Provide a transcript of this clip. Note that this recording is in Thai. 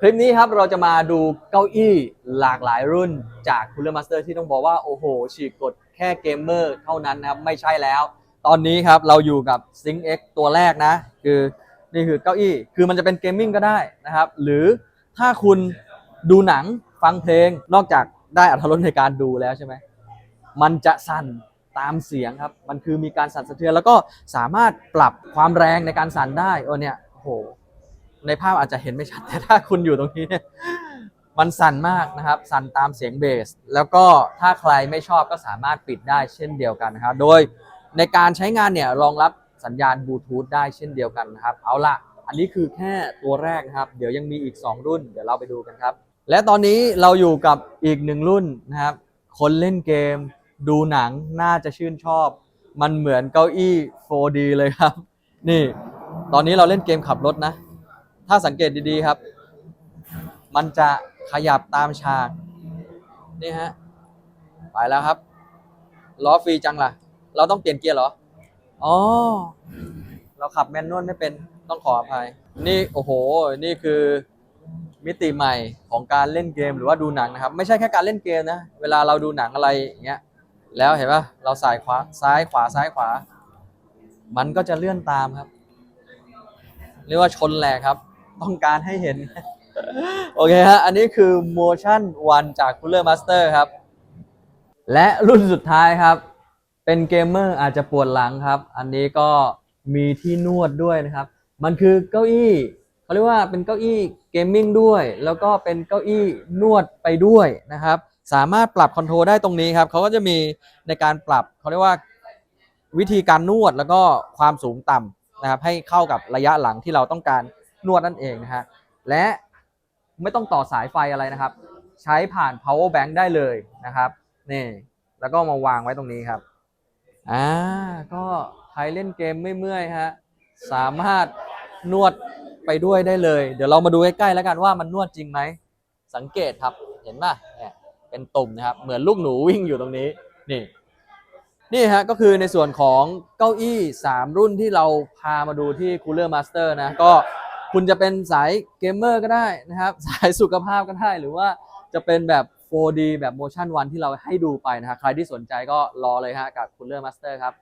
คลิปนี้ครับเราจะมาดูเก้าอี้หลากหลายรุ่นจาก Cooler Master ที่ต้องบอกว่า โอ้โห ฉีกกฎแค่เกมเมอร์เท่านั้นนะครับ ไม่ใช่แล้ว ตอนนี้ครับเราอยู่กับ Sync X ตัวแรกนะ คือนี่คือเก้าอี้ คือมันจะเป็นเกมมิ่งก็ได้นะครับ หรือถ้าคุณดูหนังฟังเพลงนอกจากได้อัธรสในการดูแล้วใช่ไหม มันจะสั่นตามเสียงครับ มันคือมีการสั่นสะเทือนแล้วก็สามารถปรับความแรงในการสั่นได้เออเนี่ยโอ้โห ในภาพอาจจะเห็นไม่ชัด แต่ถ้าคุณอยู่ตรงนี้เนี่ยมันสั่นมากนะครับ สั่นตามเสียงเบส แล้วก็ถ้าใครไม่ชอบก็สามารถปิดได้เช่นเดียวกันนะครับ โดยในการใช้งานเนี่ยรองรับสัญญาณบลูทูธได้เช่นเดียวกันนะครับ เอาล่ะ อันนี้คือแค่ตัวแรกนะครับ เดี๋ยวยังมีอีก 2 รุ่น เดี๋ยวเราไปดูกันครับ และตอนนี้เราอยู่กับอีกหนึ่งรุ่นนะครับ คนเล่นเกม ดูหนังน่าจะชื่นชอบ มันเหมือนเก้าอี้ 4D เลยครับ นี่ ตอนนี้เราเล่นเกมขับรถนะ ถ้าสังเกตดีๆครับ มันจะขยับตามฉาก นี่ฮะ ไปแล้วครับ ล้อฟรีจังล่ะ เราต้องเปลี่ยนเกียร์เหรอ อ๋อ เราขับแมนนวลไม่เป็น ต้องขออภัย นี่โอ้โห นี่คือมิติใหม่ของการเล่นเกมหรือว่าดูหนังนะครับ ไม่ใช่แค่การเล่นเกมนะ เวลาเราดูหนังอะไรอย่างเงี้ย แล้วเห็นปะเราสายขวา ซ้ายขวา ซ้ายขวา มันก็จะเลื่อนตามครับ เรียกว่าชนแหลกครับ ต้องการให้เห็น โอเคฮะ อันนี้คือ motion one จาก Cooler Master ครับ และรุ่นสุดท้ายครับ เป็นเกมเมอร์อาจจะปวดหลังครับ อันนี้ก็มีที่นวดด้วยนะครับ มันคือเก้าอี้เขาเรียกว่าเป็นเก้าอี้เกมมิ่งด้วย แล้วก็เป็นเก้าอี้นวดไปด้วยนะครับ สามารถปรับคอนโทรลได้ตรงนี้ครับ เขาก็จะมีในการปรับเขาเรียกว่าวิธีการนวดแล้วก็ความสูงต่ำนะครับให้เข้ากับระยะหลังที่เราต้องการ นวดนั่นเองนะฮะและไม่ต้องต่อสายไฟอะไรนะครับ ใช้ผ่าน power bank ได้เลยนะครับนี่แล้วก็มาวางไว้ตรงนี้ครับอ่าก็ใครเล่นเกมไม่เมื่อยฮะสามารถนวดไปด้วยได้เลย เดี๋ยวเรามาดูใกล้ๆแล้วกันว่ามันนวดจริงไหมสังเกตครับเห็นป่ะเนี่ยเป็นตุ่มนะครับ เหมือนลูกหนูวิ่งอยู่ตรงนี้นี่นี่ฮะก็คือในส่วนของเก้าอี้ 3 รุ่นที่เราพามาดูที่ Cooler Master นะก็ คุณจะเป็นสายเกมเมอร์ก็ได้นะครับ สายสุขภาพก็ได้ หรือว่าจะเป็นแบบ 4D แบบ Motion One ที่เราให้ดูไปนะฮะใครที่สนใจก็รอเลยฮะกับคุณเลอร์มาสเตอร์ครับ